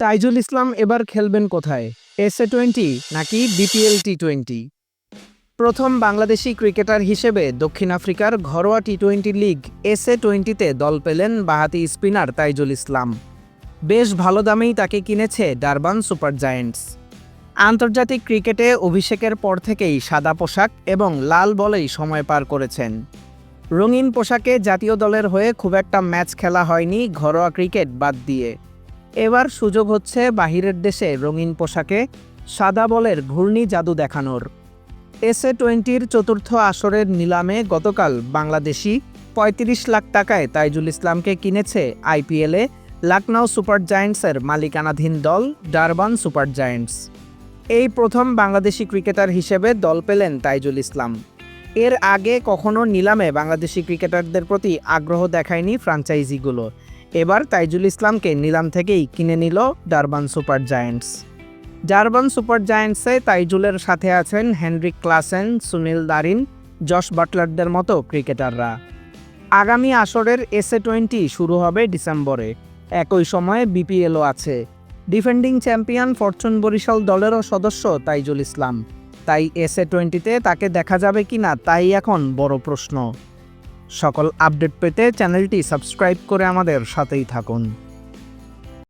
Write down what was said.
তাইজুল ইসলাম এবার খেলবেন কোথায়? এসএ টোয়েন্টি নাকি বিপিএল টি টোয়েন্টি প্রথম বাংলাদেশি ক্রিকেটার হিসেবে দক্ষিণ আফ্রিকার ঘরোয়া টি টোয়েন্টি লিগ এসএ টোয়েন্টিতে দল পেলেন বাহাতি স্পিনার তাইজুল ইসলাম। বেশ ভালো দামেই তাকে কিনেছে ডারবান সুপার জায়েন্টস। আন্তর্জাতিক ক্রিকেটে অভিষেকের পর থেকেই সাদা পোশাক এবং লাল বলেই সময় পার করেছেন। রঙিন পোশাকে জাতীয় দলের হয়ে খুব একটা ম্যাচ খেলা হয়নি ঘরোয়া ক্রিকেট বাদ দিয়ে। এবার সুযোগ হচ্ছে বাহিরের দেশে রঙিন পোশাকে, সাদা বলের ঘূর্ণি জাদু দেখানোর। এসএ টোয়েন্টির চতুর্থ আসরের নিলামে গতকাল বাংলাদেশি পঁয়ত্রিশ লাখ টাকায় তাইজুল ইসলামকে কিনেছে আইপিএলে লখনৌ সুপার জায়েন্টসের মালিকানাধীন দল ডারবান সুপার জায়েন্টস। এই প্রথম বাংলাদেশি ক্রিকেটার হিসেবে দল পেলেন তাইজুল ইসলাম। এর আগে কখনো নিলামে বাংলাদেশি ক্রিকেটারদের প্রতি আগ্রহ দেখায়নি ফ্রাঞ্চাইজিগুলো। এবার তাইজুল ইসলামকে নিলাম থেকেই কিনে নিল Durban Super Giants. Durban Super জায়েন্টসে তাইজুলের সাথে আছেন Heinrich Klaasen, Sunil Narine, Jos বাটলারদের মতো ক্রিকেটাররা। আগামী আসরের এসএ টোয়েন্টি শুরু হবে ডিসেম্বরে। একই সময়ে বিপিএলও আছে। ডিফেন্ডিং চ্যাম্পিয়ন ফরচুন বরিশাল দলেরও সদস্য তাইজুল ইসলাম। তাই এসএ টোয়েন্টিতে তাকে দেখা যাবে কি না তাই এখন বড় প্রশ্ন। সকল আপডেট পেতে চ্যানেলটি সাবস্ক্রাইব করে আমাদের সাথেই থাকুন।